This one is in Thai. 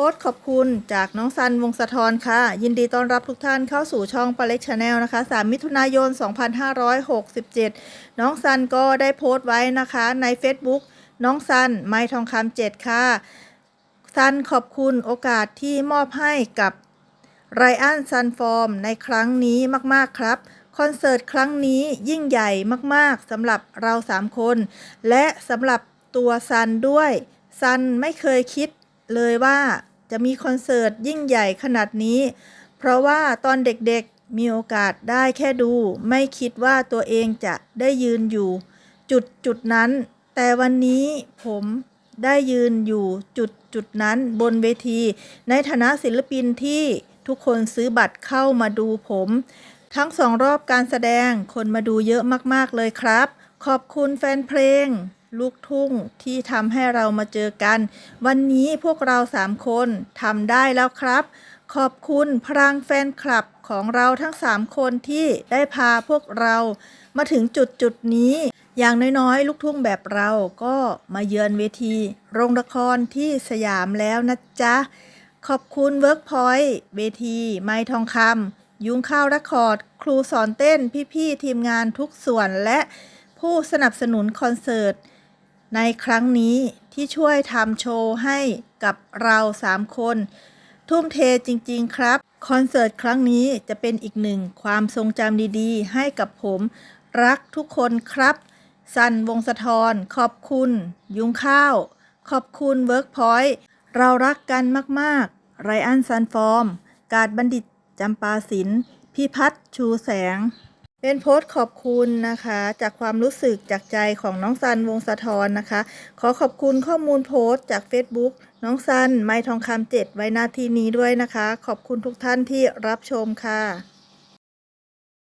โพสขอบคุณจากน้องซันวงศธรค่ะ ยินดีต้อนรับทุกท่านเข้าสู่ช่องปาเล็กชาแนลนะคะ 3 มิถุนายน 2567 น้องซันก็ได้โพสต์ไว้นะคะใน Facebook น้องซันไม้ทองคำเจ็ดค่ะ ซันขอบคุณโอกาสที่มอบให้กับไรอันซันฟอร์มในครั้งนี้มาก ๆ ครับคอนเสิร์ตครั้งนี้ยิ่งใหญ่มากๆสำหรับเรา 3 คน และสำหรับตัวซันด้วย ซันไม่เคยคิดเลยว่า จะมีคอนเสิร์ตยิ่งใหญ่ขนาดนี้ เพราะว่าตอนเด็กๆมีโอกาสได้แค่ดู ไม่คิดว่าตัวเองจะได้ยืนอยู่ จุดจุดนั้น แต่วันนี้ผมได้ยืนอยู่จุดจุดนั้นบนเวที ในฐานะศิลปินที่ทุกคนซื้อบัตรเข้ามาดูผม ทั้งสองรอบการแสดงคนมาดูเยอะมาก ๆ เลยครับ ขอบคุณแฟนเพลง ลูกทุ่งที่ทำให้เรามาเจอกัน วันนี้พวกเราสามคนทำได้แล้วครับ ขอบคุณพลังแฟนคลับของเราทั้ง3คนที่ได้พาพวกเรามาถึงจุดจุดนี้ อย่างน้อยๆ ลูกทุ่งแบบเราก็มาเยือนเวที โรงละครที่สยามแล้วนะจ๊ะ ขอบคุณเวิร์กพอยต์เวที ไม้ทองคำยุงข้าวรคอร์ด ครูสอนเต้นพี่ๆทีมงานทุกส่วนและผู้สนับสนุนคอนเสิร์ต ในครั้งนี้ที่ช่วยทำโชว์ให้กับเราสามคน ทุ่มเทจริง ๆ ครับ คอนเสิร์ตครั้งนี้จะเป็นอีกหนึ่งความทรงจำดีๆ ให้กับผม รักทุกคนครับ สันวงศธรขอบคุณ ยุงข้าว ขอบคุณเวิร์กพอยต์เรารักกันมากๆ ไรอันซันฟอร์ม กาดบัณฑิตจำปาศิลป์พี่พัฒน์ชูแสง เป็นโพสต์ขอบคุณนะคะ จากความรู้สึกจากใจของน้องซันวงสะทอนะคะ ขอขอบคุณข้อมูลโพสต์จาก Facebook น้องซัน ไม้ทองคำเจ็ดไว้หน้าที่นี้ด้วยนะคะ ขอบคุณทุกท่านที่รับชมค่ะ